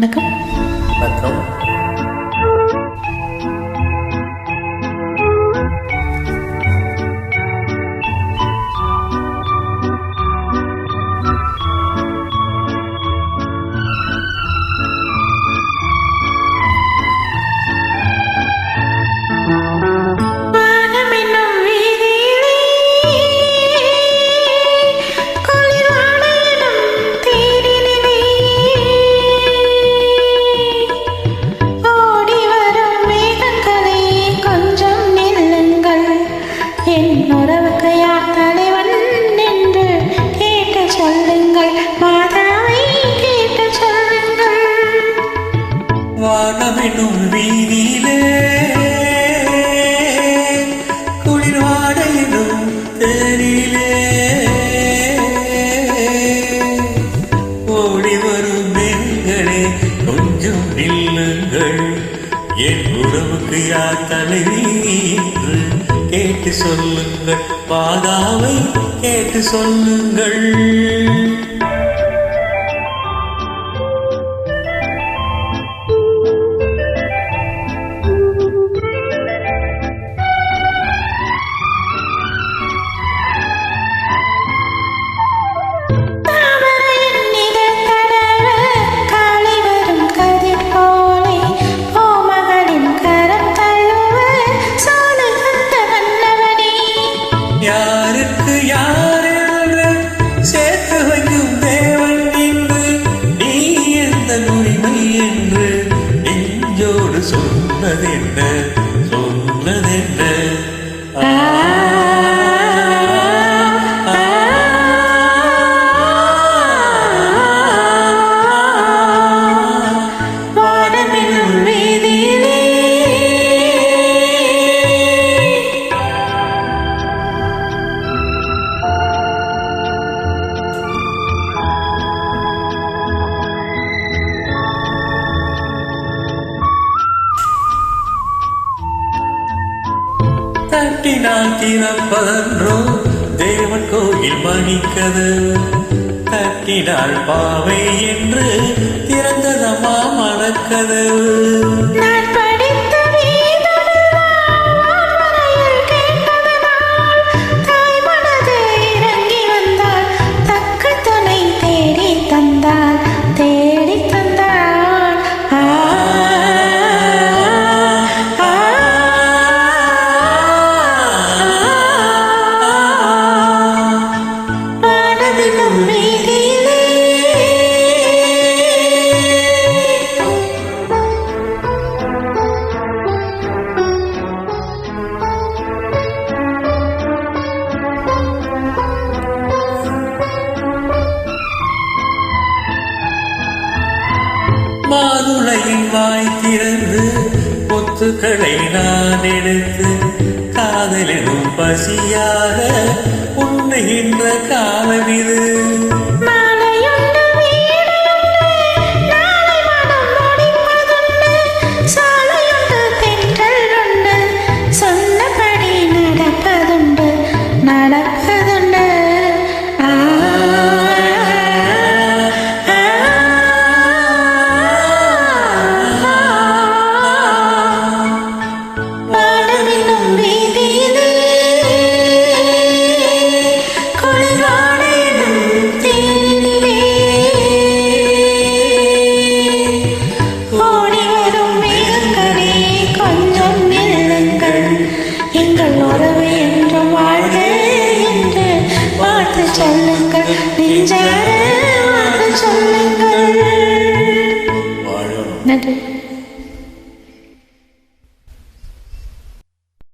வணக்கம் வானமெனும் வீதியிலே குளிர்வாடையிலும் தேரிலே ஓடி வரும் நெருங்களே கொஞ்சம் நில்லுங்கள் என் உறவுக்கு யார் தலைவி கேட்டு சொல்லுங்கள். பாதாவை கேட்டு சொல்லுங்கள். யாருக்கு யார் என்று சேர்த்து வைக்கும் தேவன் என்று நீ எந்த உரிமை என்று நெஞ்சோடு சொன்னது என்ன தட்டினால் திறப்பதன்றோ தேவன் கோயில் மணிக்கது. தட்டினால் பாவை என்று திறந்ததம்மா மணக்கது. மாதுளையின் வாய் திறந்து முத்துக்களை நான் எடுத்து காதலிடும் பசியாக உண்ணுகின்ற காலம் இது நன்றி.